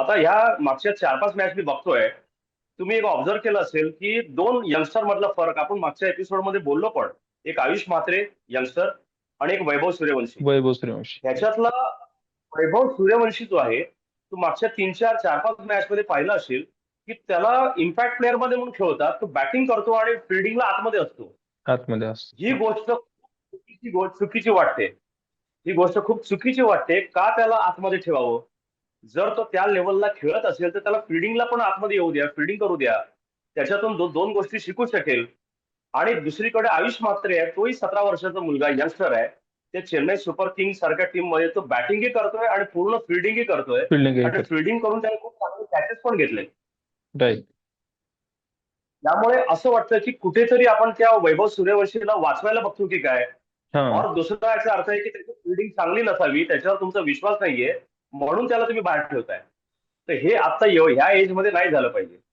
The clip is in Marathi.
आता ह्या मागच्या चार पाच मॅच मी बघतोय तुम्ही एक ऑब्झर्व केलं असेल की दोन यंगस्टर मधला फरक आपण मागच्या एपिसोडमध्ये बोललो पण एक आयुष म्हात्रे यंगस्टर आणि एक वैभव सूर्यवंशी. वैभव सूर्यवंशी. ह्याच्यातला वैभव सूर्यवंशी जो आहे तो मागच्या तीन चार चार पाच मॅच मध्ये पाहिला असेल की त्याला इम्पॅक्ट प्लेअरमध्ये म्हणून खेळतात तो बॅटिंग करतो आणि फिल्डिंगला आतमध्ये असतो. आतमध्ये असतो. ही गोष्ट चुकीची गोष्ट चुकीची वाटते. ही गोष्ट खूप चुकीची वाटते. का त्याला आतमध्ये ठेवावं? जर तो त्या लेवलला खेळत असेल तर त्याला फिल्डिंगला पण आतमध्ये येऊ द्या फिल्डिंग करू द्या. त्याच्यातून दो, दोन गोष्टी शिकू शकेल. आणि दुसरीकडे आयुष म्हात्रे आहे तोही सतरा वर्षाचा मुलगा यंगस्टर आहे. ते चेन्नई सुपर किंग सारख्या टीममध्ये तो बॅटिंगही करतोय आणि पूर्ण फिल्डिंगही करतोय. फिल्डिंग आणि फिल्डिंग करून त्याने खूप चांगले कॅचेस पण घेतले. त्यामुळे असं वाटतं की कुठेतरी आपण त्या वैभव सूर्यवंशीला वाचवायला बघतो की काय? हा. और दुसरा याचा अर्थ आहे की त्याची फिल्डिंग चांगली नसावी त्याच्यावर तुमचा विश्वास नाहीये. म्हणून त्याला तुम्ही बाहेर ठेवताय. तर हे आता ह्या एजमध्ये नाही झालं पाहिजे.